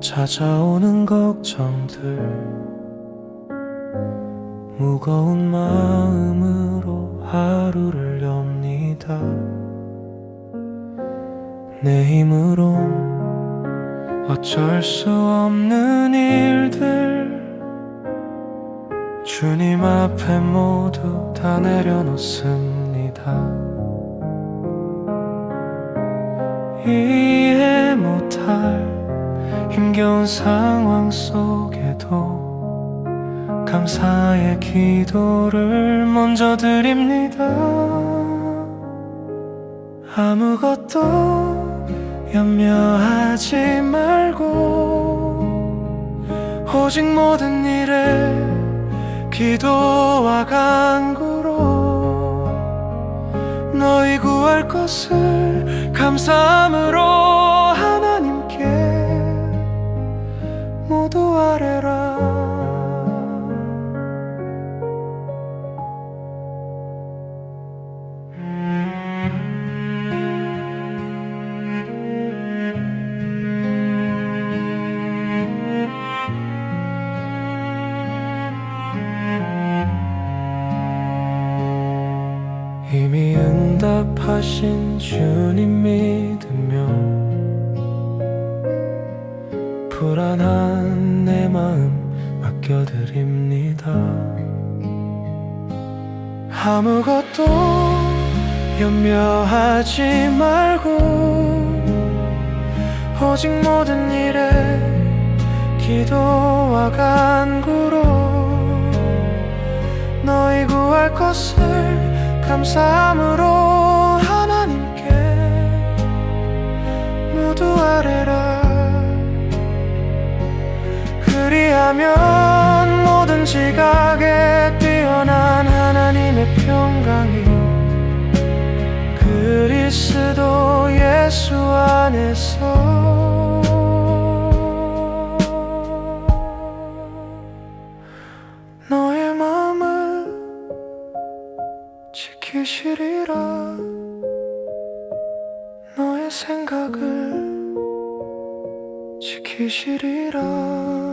찾아오는 걱정들 무거운 마음으로 하루를 엽니다. 내 힘으로 어쩔 수 없는 일들 주님 앞에 모두 다 내려놓습니다. 이해 못할 힘겨운 상황 속에도 감사의 기도를 먼저 드립니다. 아무것도 염려하지 말고 오직 모든 일에 기도와 간구로 너희 구할 것을 감사함으로 하신 주님 믿으며 불안한 내 마음 맡겨드립니다. 아무것도 염려하지 말고 오직 모든 일에 기도와 간구로 너희 구할 것을 감사함으로 그리하면 모든 지각에 뛰어난 하나님의 평강이 그리스도 예수 안에서 너의 마음을 지키시리라. 너의 생각을 지키시리라